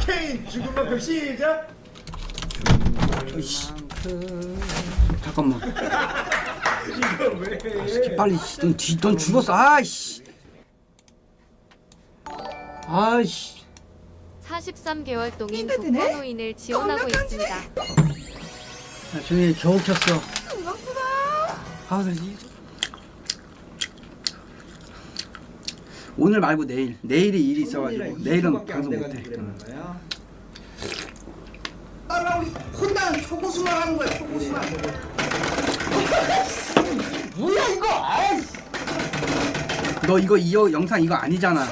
자 케인 죽은 만큼 시작 이씨. 잠깐만. 이거 왜 빨리 씨, 넌, 뒤, 넌 죽었어. 아이씨. 아이씨. 43개월 동인 독거노인을 지원하고 있습니다. 야, 저기 겨우 켰어. 아, 나 이... 오늘 말고 내일. 내일이 일이 있어가지고 내일은 방송 못해. 혼나는 초고수만 하는 거야 초고수만 뭐야 이거 아이 너 이거 이 여- 영상 이거 아니잖아. 어?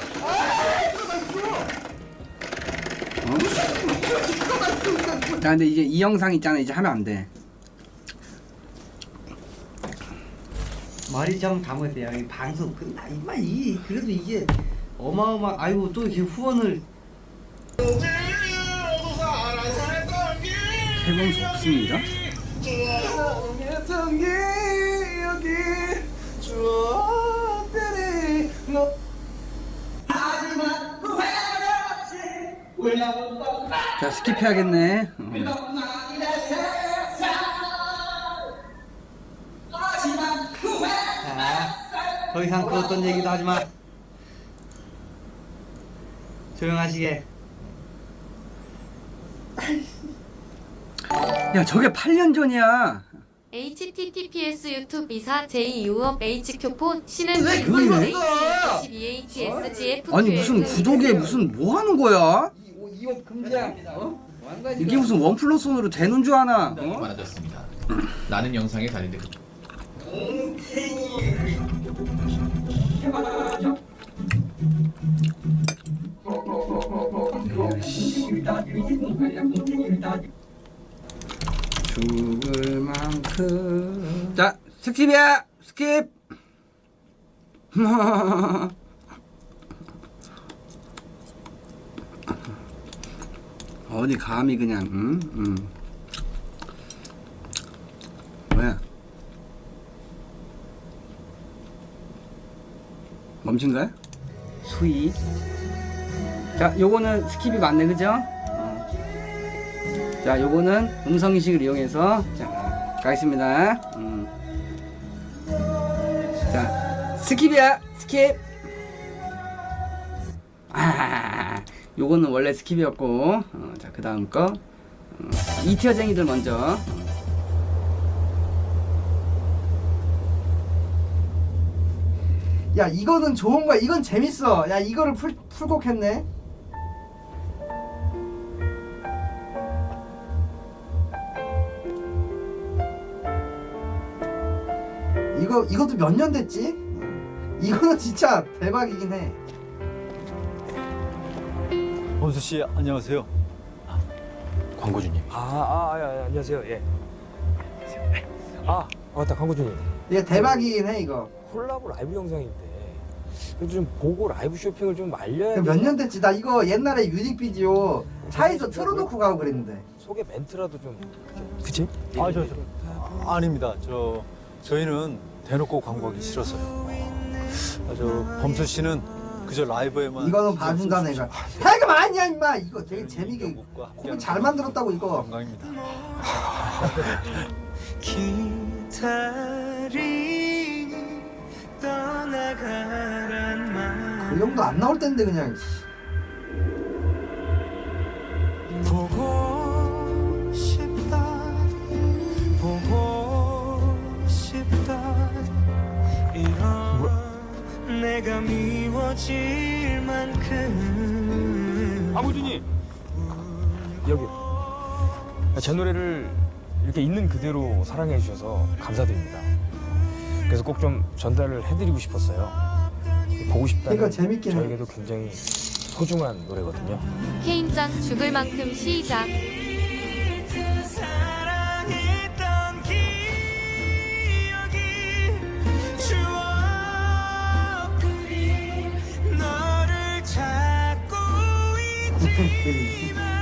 야, 근데 이제 이 영상 있잖아. 이제 하면 안 돼. 말이 좀 담으세요 이 방송 끝나 이마 이 그래도 이게 어마어마 아이고 또 이렇게 후원을 세봉수 없습니다. 자, 스킵해야겠네. 어. 더 이상 그 어떤 얘기도 하지 마 조용하시게 야, 저게 8년 전이야. https 유튜브 이사 j2업 hq폰 신은 왜 그걸 h 봤어? 22hsgf 아니 무슨 구독에 무슨 뭐 하는 거야? 이옷 금지합니다 어? 이게 무슨 원 플러스 원으로 되는 줄 아나? 어? 많아졌습니다. 나는 영상에 달리는 그 죽을 만큼 자 스킵이야 스킵 어디 감히 그냥 응? 응. 뭐야 멈춘 거야? 수위 자 요거는 스킵이 맞네 그죠? 어. 자, 요거는 음성 인식을 이용해서 자, 가겠습니다. 음. 자, 스킵이야. 스킵. 아, 요거는 원래 스킵이었고, 어, 자, 그 다음 거. 어, 이티어쟁이들 먼저. 야 이거는 좋은 거야 이건 재밌어 야 이거를 풀, 풀곡 했네 이거 이것도 몇 년 됐지? 이거는 진짜 대박이긴 해 원수 씨 안녕하세요. 광고주님. 아, 아, 아, 아, 안녕하세요. 예. 아, 맞다, 광고주님. 이게 대박이긴 해 이거 콜라보 라이브 영상인데. 그래도 좀 보고 라이브 쇼핑을 좀 말려야 몇 년 됐지? 나 이거 옛날에 뮤직 비디오 차에서 틀어놓고 가고 그랬는데. 속에 멘트라도 좀 그치? 아, 저, 저. 아, 아닙니다. 저 저희는 대놓고 광고하기 싫어서요. 아, 저 범수 씨는 그저 라이브에만 이거는 봐준다 내가. 해금 아니야 임마. 이거 되게 재미있게 영국과 곡을 잘 만들었다고 이거. 영광입니다. 그 정도 안 나올 텐데 그냥 보고 싶다 보고 싶다 이런 내가 미워질 만큼 광고주님! 여기. 제 노래를 이렇게 있는 그대로 사랑해 주셔서 감사드립니다. 그래서 꼭 좀 전달을 해드리고 싶었어요. 보고 싶다는 이거 재밌긴 해. 저에게도 굉장히 소중한 노래거든요. 케인짱 죽을 만큼 시작. 사랑했던 기억이 추억들이 너를 찾고 있지만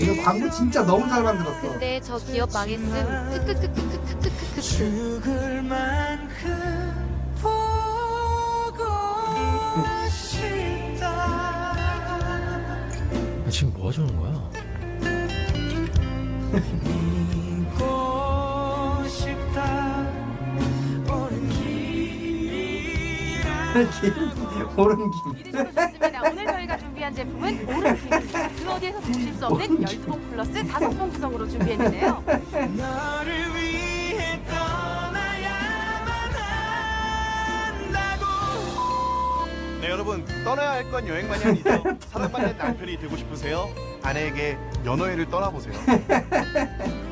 이거 광고 진짜 너무 잘 만들었어. 근데 저 기업 망했음. 크크크크크크크크크. 죽을 만큼 보고 싶다 아, 지금 뭐 하자는 거야? 믿고 싶다 오는 길이라 오른 김. 준비한 제품은 오른팀입니다. 그 어디에서 보실 수 없는 12번 플러스 5번 구성으로 준비했는데요. 너를 위해 떠나야만 한다고 네 여러분 떠나야 할 건 여행만이 아니죠 사랑받는 남편이 되고 싶으세요? 아내에게 연어회를 떠나보세요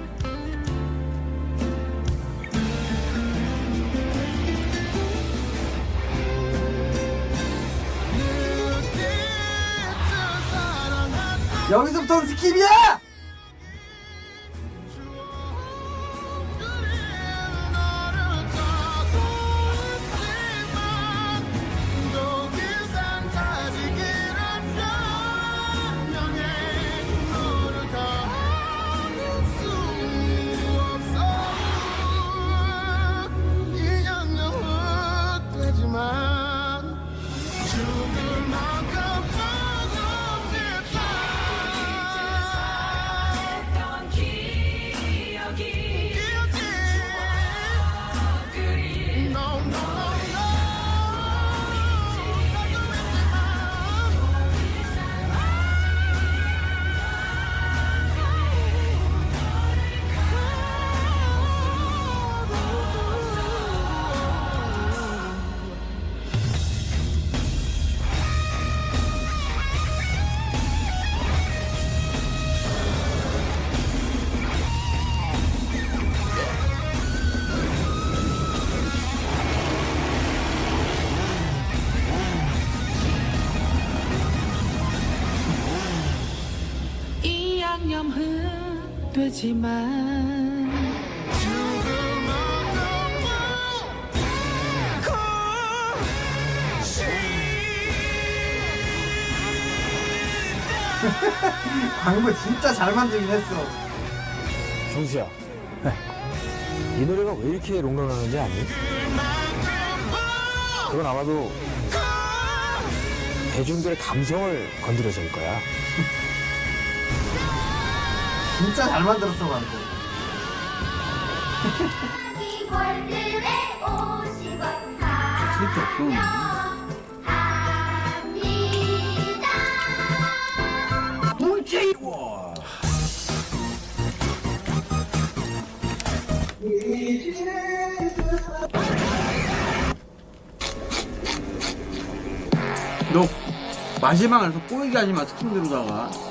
여기서부터 스킵이야! 광고 진짜 잘 만들긴 했어. 정수야. 이 노래가 왜 이렇게 롱런하는지 아니? 그건 아마도 대중들의 감성을 건드려서일 거야. 진짜 잘 만들었어 광고. 쓸데없고. 너 마지막에서 꼬이게 하지 마 스킨 들어다가